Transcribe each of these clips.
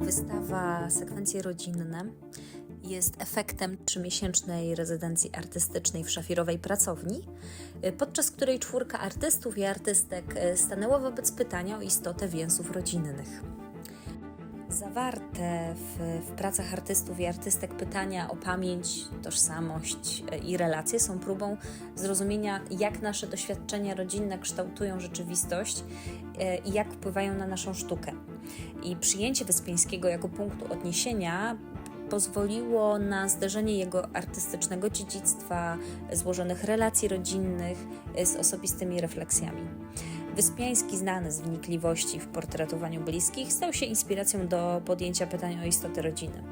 Wystawa Sekwencje rodzinne jest efektem trzymiesięcznej rezydencji artystycznej w szafirowej pracowni, podczas której czwórka artystów i artystek stanęło wobec pytania o istotę więzów rodzinnych. Zawarte w, w pracach artystów i artystek pytania o pamięć, tożsamość y, i relacje są próbą zrozumienia, jak nasze doświadczenia rodzinne kształtują rzeczywistość y, i jak wpływają na naszą sztukę. I przyjęcie Wyspiańskiego jako punktu odniesienia pozwoliło na zderzenie jego artystycznego dziedzictwa, złożonych relacji rodzinnych y, z osobistymi refleksjami. Wyspiański, znany z wnikliwości w portretowaniu bliskich, stał się inspiracją do podjęcia pytania o istotę rodziny.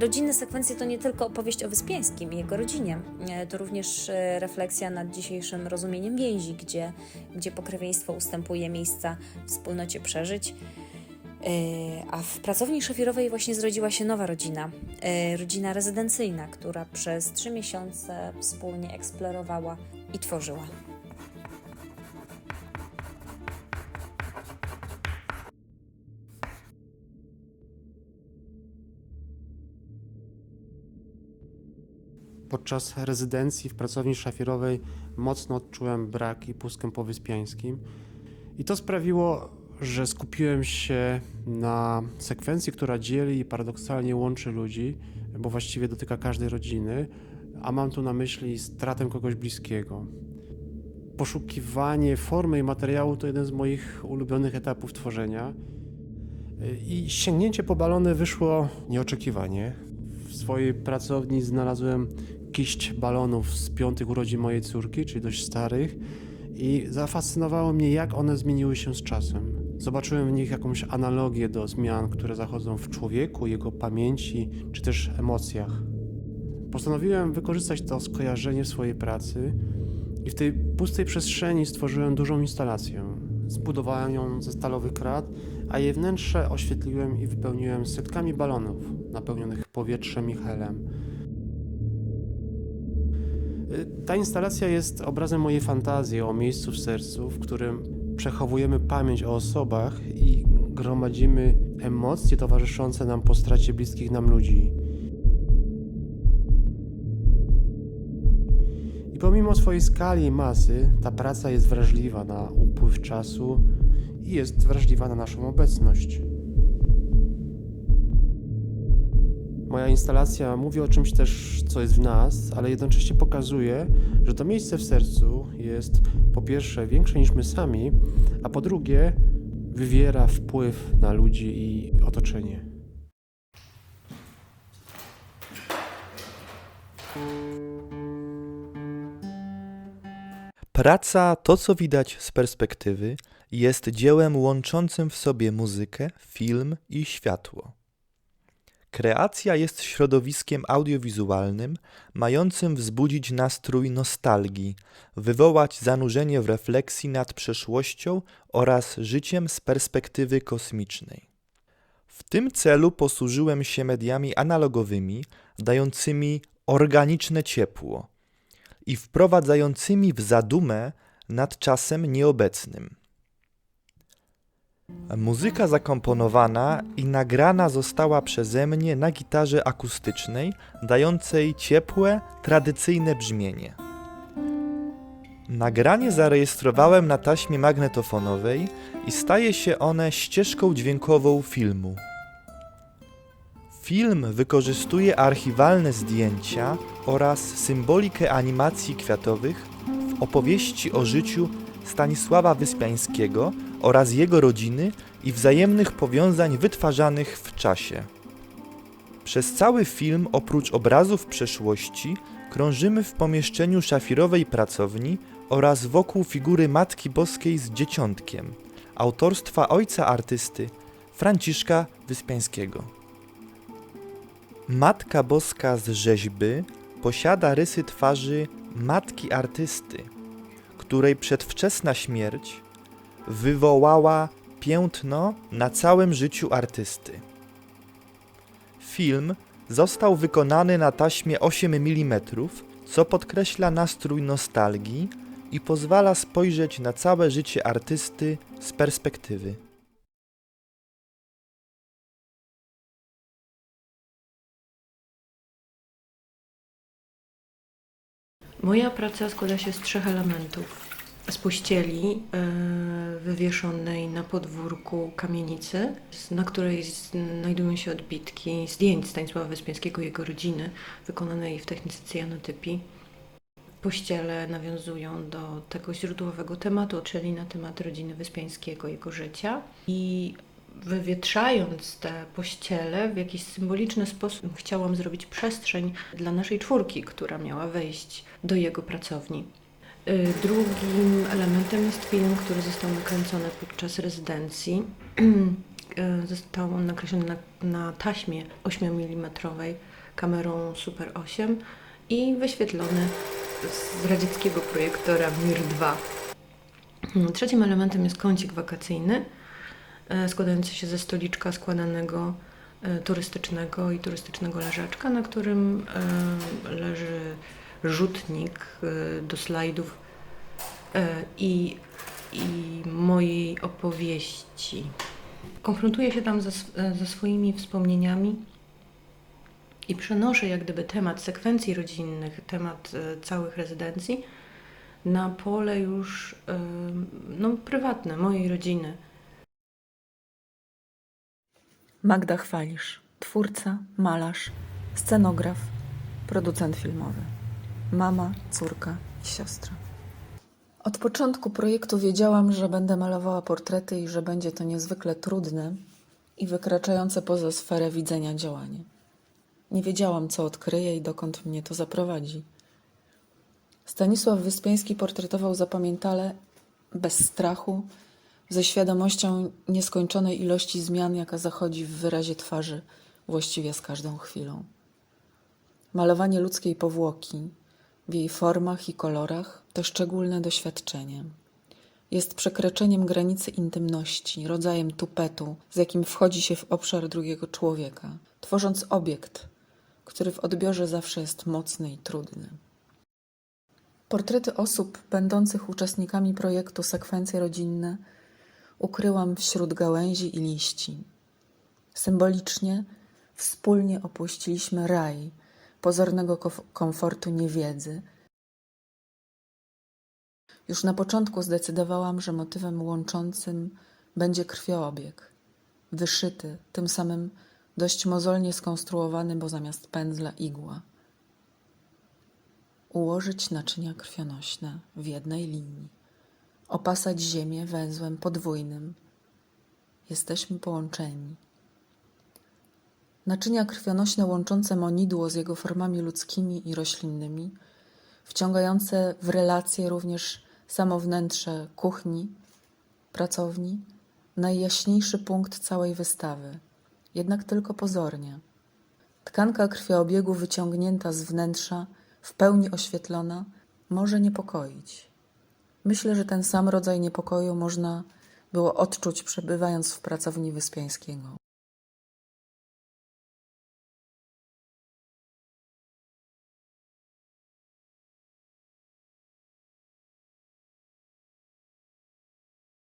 Rodzinne sekwencje to nie tylko opowieść o Wyspiańskim i jego rodzinie, to również e, refleksja nad dzisiejszym rozumieniem więzi, gdzie, gdzie pokrewieństwo ustępuje miejsca wspólnocie przeżyć. E, A w pracowni szafirowej właśnie zrodziła się nowa rodzina, e, rodzina rezydencyjna, która przez trzy miesiące wspólnie eksplorowała i tworzyła. Podczas rezydencji w pracowni szafirowej mocno odczułem brak i pustkę po Wyspiańskim. I to sprawiło, że skupiłem się na sekwencji, która dzieli i paradoksalnie łączy ludzi, bo właściwie dotyka każdej rodziny, a mam tu na myśli stratę kogoś bliskiego. Poszukiwanie formy i materiału to jeden z moich ulubionych etapów tworzenia. I sięgnięcie po balony wyszło nieoczekiwanie. Swojej pracowni znalazłem kiść balonów z piątych urodzin mojej córki, czyli dość starych, i zafascynowało mnie, jak one zmieniły się z czasem. Zobaczyłem w nich jakąś analogię do zmian, które zachodzą w człowieku, jego pamięci czy też emocjach. Postanowiłem wykorzystać to skojarzenie w swojej pracy i w tej pustej przestrzeni stworzyłem dużą instalację. Zbudowałem ją ze stalowych krat, a jej wnętrze oświetliłem i wypełniłem setkami balonów napełnionych powietrzem i helem. Y, Ta instalacja jest obrazem mojej fantazji o miejscu w sercu, w którym przechowujemy pamięć o osobach i gromadzimy emocje towarzyszące nam po stracie bliskich nam ludzi. I pomimo swojej skali i masy, ta praca jest wrażliwa na upływ czasu i jest wrażliwa na naszą obecność. Moja instalacja mówi o czymś też, co jest w nas, ale jednocześnie pokazuje, że to miejsce w sercu jest po pierwsze większe niż my sami, a po drugie wywiera wpływ na ludzi i otoczenie. Praca, to co widać z perspektywy, jest dziełem łączącym w sobie muzykę, film i światło. Kreacja jest środowiskiem audiowizualnym, mającym wzbudzić nastrój nostalgii, wywołać zanurzenie w refleksji nad przeszłością oraz życiem z perspektywy kosmicznej. W tym celu posłużyłem się mediami analogowymi, dającymi organiczne ciepło i wprowadzającymi w zadumę nad czasem nieobecnym. Muzyka zakomponowana i nagrana została przeze mnie na gitarze akustycznej, dającej ciepłe, tradycyjne brzmienie. Nagranie zarejestrowałem na taśmie magnetofonowej i staje się one ścieżką dźwiękową filmu. Film wykorzystuje archiwalne zdjęcia oraz symbolikę animacji kwiatowych w opowieści o życiu Stanisława Wyspiańskiego oraz jego rodziny i wzajemnych powiązań wytwarzanych w czasie. Przez cały film, oprócz obrazów przeszłości, krążymy w pomieszczeniu szafirowej pracowni oraz wokół figury Matki Boskiej z Dzieciątkiem, autorstwa ojca artysty Franciszka Wyspiańskiego. Matka Boska z rzeźby posiada rysy twarzy matki artysty, której przedwczesna śmierć wywołała piętno na całym życiu artysty. Film został wykonany na taśmie 8 mm, co podkreśla nastrój nostalgii i pozwala spojrzeć na całe życie artysty z perspektywy. Moja praca składa się z trzech elementów. Z pościeli e, wywieszonej na podwórku kamienicy, na której znajdują się odbitki zdjęć Stanisława Wyspiańskiego i jego rodziny, wykonanej w technice cyjanotypii. Pościele nawiązują do tego źródłowego tematu, czyli na temat rodziny Wyspiańskiego, jego życia. I wywietrzając te pościele w jakiś symboliczny sposób chciałam zrobić przestrzeń dla naszej czwórki, która miała wejść do jego pracowni. Y, Drugim elementem jest film, który został nakręcony podczas rezydencji. Y, Został on nakreślony na, na taśmie 8 mm kamerą Super 8 i wyświetlony z radzieckiego projektora MIR 2. Mm, Trzecim elementem jest kącik wakacyjny, e, składający się ze stoliczka składanego turystycznego i turystycznego leżaczka, na którym leży rzutnik e, do slajdów e, i, i mojej opowieści. Konfrontuję się tam ze, e, ze swoimi wspomnieniami i przenoszę jak gdyby temat sekwencji rodzinnych, temat całych rezydencji na pole już no, prywatne, mojej rodziny. Magda Chwalisz, twórca, malarz, scenograf, producent filmowy. Mama, córka i siostra. Od początku projektu wiedziałam, że będę malowała portrety i że będzie to niezwykle trudne i wykraczające poza sferę widzenia działanie. Nie wiedziałam, co odkryję i dokąd mnie to zaprowadzi. Stanisław Wyspiański portretował zapamiętale, bez strachu, ze świadomością nieskończonej ilości zmian, jaka zachodzi w wyrazie twarzy właściwie z każdą chwilą. Malowanie ludzkiej powłoki w jej formach i kolorach to szczególne doświadczenie. Jest przekroczeniem granicy intymności, rodzajem tupetu, z jakim wchodzi się w obszar drugiego człowieka, tworząc obiekt, który w odbiorze zawsze jest mocny i trudny. Portrety osób będących uczestnikami projektu Sekwencje Rodzinne ukryłam wśród gałęzi i liści. Symbolicznie wspólnie opuściliśmy raj pozornego komfortu niewiedzy. Już na początku zdecydowałam, że motywem łączącym będzie krwioobieg, wyszyty, tym samym dość mozolnie skonstruowany, bo zamiast pędzla igła. Ułożyć naczynia krwionośne w jednej linii opasać ziemię węzłem podwójnym. Jesteśmy połączeni. Naczynia krwionośne łączące monidło z jego formami ludzkimi i roślinnymi, wciągające w relacje również samo wnętrze kuchni, pracowni, najjaśniejszy punkt całej wystawy, jednak tylko pozornie. Tkanka krwioobiegu wyciągnięta z wnętrza, w pełni oświetlona, może niepokoić. Myślę, że ten sam rodzaj niepokoju można było odczuć przebywając w pracowni Wyspiańskiego.